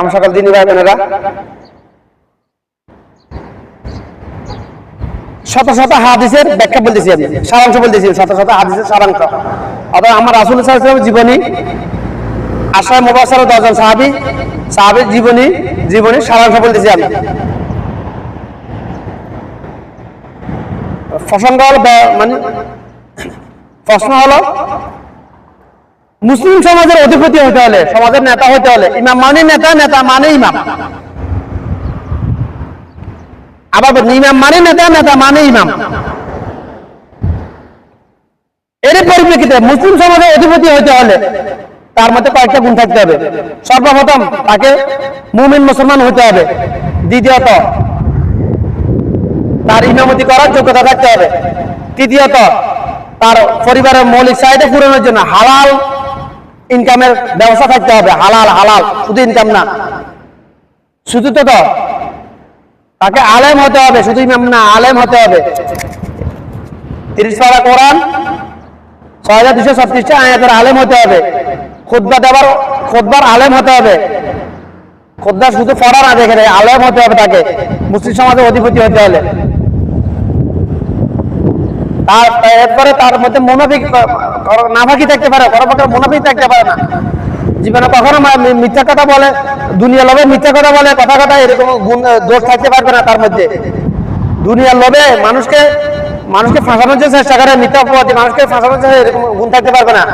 আমার সকল দিনই ভাই বোনেরা শত শত হাদিসের ব্যাখ্যা বলতেছি আমি, সারাংশ বলতেছি, শত শত হাদিসের সারাংশ। আমার জীবনী মুবাসার দশজন সাহাবি জীবনী জীবনী সারাংশ বলতেছি আমি। প্রসঙ্গ মানে প্রশ্ন হলো মুসলিম সমাজের অধিপতি হতে হলে, সমাজের নেতা হতে হলে, ইমাম মানে নেতা নেতা মানে ইমাম। আবার ইমাম মানে নেতা নেতা মানে ইমাম। এর পরিপ্রেক্ষিতে মুসলিম সমাজের অধিপতি হতে হলে তার মধ্যে কয়েকটা গুণ থাকতে হবে। সর্বপ্রথম তাকে মুমিন মুসলমান হতে হবে। দ্বিতীয়ত, তার ইমামতি করার যোগ্যতা থাকতে হবে। তৃতীয়ত, তার পরিবারের মৌলিক চাহিদা পূরণের জন্য হালাল ইনকামের ব্যবস্থা থাকতে হবে। হালাল হালাল, শুধু ইনকাম না। শুধু তো তাকে আলেম হতে হবে, শুধু ইমাম না, আলেম হতে হবে। তিরিশ পারা কোরআন, ছয় হাজার দুশো ছত্রিশটা আয়াতের আলেম হতে হবে। খুদ্া দেবার খুদ্বার আলেম হতে হবে। খুদ্া শুধু পড়া না দেখে আলেম হতে হবে তাকে। মুসলিম সমাজের অধিপতি হতে হলে। তার এরপরে তার মধ্যে মনোবিক নাফাকি থাকতে পারে কোনো মনোবিক থাকতে পারে না। জীবনে কখনো মিথ্যা কথা বলে দুনিয়া লোভে মিথ্যা কথা বলে, কথা কথা এরকম গুণ দোষ থাকতে পারবে না তার মধ্যে। দুনিয়ার লোভে মানুষকে মানুষকে ফাঁসানোর যে চেষ্টা করে, মিথ্যা অপবাদী মানুষকে ফাঁসানোর চেষ্টা এরকম গুণ থাকতে পারবে না।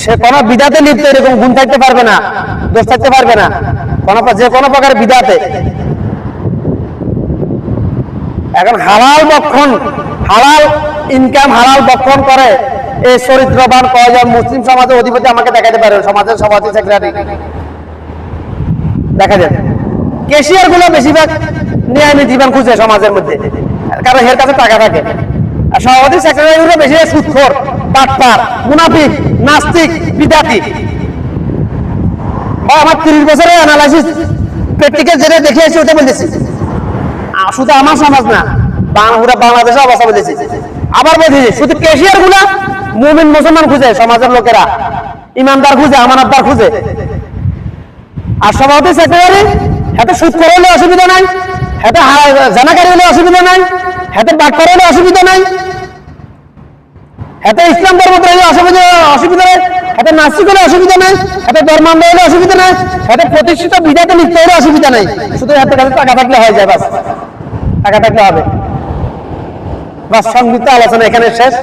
সে কোনো বিদাতে লিপ্ত এরকম গুণ থাকতে পারবে না, দোষ থাকতে পারবে না। কোনো যে কোনো প্রকার বিদাতে। এখন হালাল বক্ষণ, হালাল ইনকাম হালাল বক্ষণ করে, এই চরিত্রবান কয়জন মুসলিম সমাজের অধিপতি আমাকে দেখাতে পারে? সমাজের সভাপতি সেক্রেটারি দেখা যায় কেশিয়ারগুলো বেশিরভাগ ন্যায় জীবন খুঁজে সমাজের মধ্যে। কারণ এর কাছে টাকা থাকে। আর সভাপতি সেক্রেটারি গুলো বেশি সুৎখোর, বাটপার, মুনাফিক, নাস্তিক, বিদাতি। আমার তিরিশ বছরের অ্যানালাইসিস প্র্যাকটিক্যাল যেটা দেখে এসেছি ওটা বলতেছি। শুধু আমার সমাজ না বাং- পুরো বাংলাদেশের অবস্থা বলতেছি আবার বুঝেছি শুধু কেশিয়ারগুলা মুমিন মুসলমান খুঁজে, সমাজের লোকেরা। ইমানদার খুঁজে, আমানতদার খুঁজে। আর সভাপতি সেক্রেটারি হাতে সুদ করে হলে অসুবিধা নাই। হাতে জানাকারি হলে অসুবিধা নাই। হাতে বাট করে হলে অসুবিধা নাই। হাতে ইসলাম ধর্ম হলে অসুবিধা অসুবিধা নাই। হাতে নাস্তিক হলে অসুবিধা নাই। হাতে ধর্মান্ধ হলে অসুবিধা নাই। হাতে প্রতিষ্ঠিত বিধাতে লিখতে হলে অসুবিধা নাই। শুধু হাতে কাছে টাকা থাকলে হয়ে যায় বাস। টাকা থাকলে হবে? বা সংযুক্ত আলোচনা এখানে শেষ।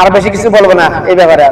আর বেশি কিছু বলব না এই ব্যাপারে